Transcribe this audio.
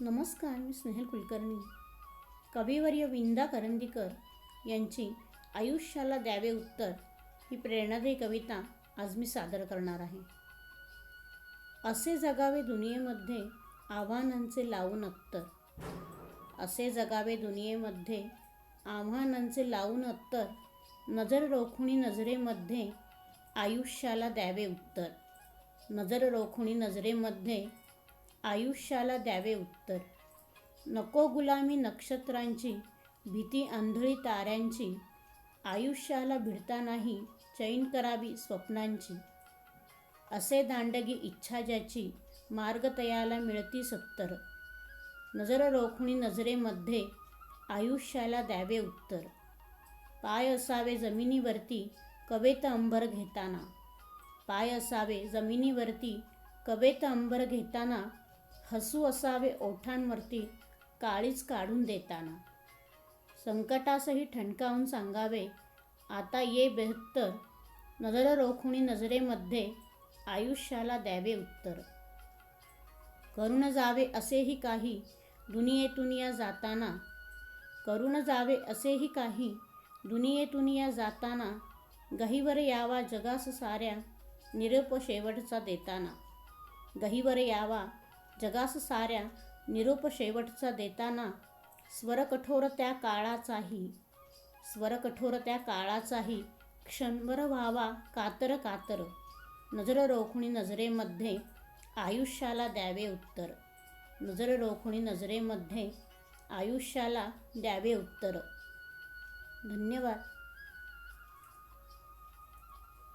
नमस्कार मी स्नेहल कुलकर्णी. कविवर्य विंदा करंदीकर यांची आयुष्याला द्यावे उत्तर ही प्रेरणादायी कविता आज मी सादर करणार आहे. असे जगावे दुनियेमध्ये आव्हानांचे लावून अत्तर. असे जगावे दुनियेमध्ये आव्हानांचे लावून अत्तर. नजर रोखुणी नजरेमध्ये आयुष्याला द्यावे उत्तर. नजर रोखुणी नजरेमध्ये आयुष्याला द्यावे उत्तर. नको गुलामी नक्षत्रांची भीती आंधळी ताऱ्यांची आयुष्याला भिडता नाही चैन करावी स्वप्नांची. असे दांडगी इच्छा ज्याची मार्ग तयाला मिळती सत्तर. नजर रोखणी नजरेमध्ये आयुष्याला द्यावे उत्तर. पाय असावे जमिनीवरती कवेत अंबर घेताना. पाय असावे जमिनीवरती कवेत अंबर घेताना हसू असावे ओठांवरती काळीच काढून देताना. संकटासही ठणकावून सांगावे आता ये बेहत्तर. नजर रोखुणी नजरेमध्ये आयुष्याला द्यावे उत्तर. करून जावे असेही काही दुनियेतून या जाताना. करून जावे असेही काही दुनियेतून या जाताना. गहीवर यावा जगास साऱ्या निरोप शेवटचा देताना. गहीवर यावा जगास साऱ्या निरोप शेवटचा देताना स्वरकठोर त्या काळाचाही स्वरकठोर त्या काळाचाही क्षणभर व्हावा कातर कातर. नजर रोखणी नजरेमध्ये आयुष्याला द्यावे उत्तर. नजर रोखणी नजरेमध्ये आयुष्याला द्यावे उत्तर. धन्यवाद.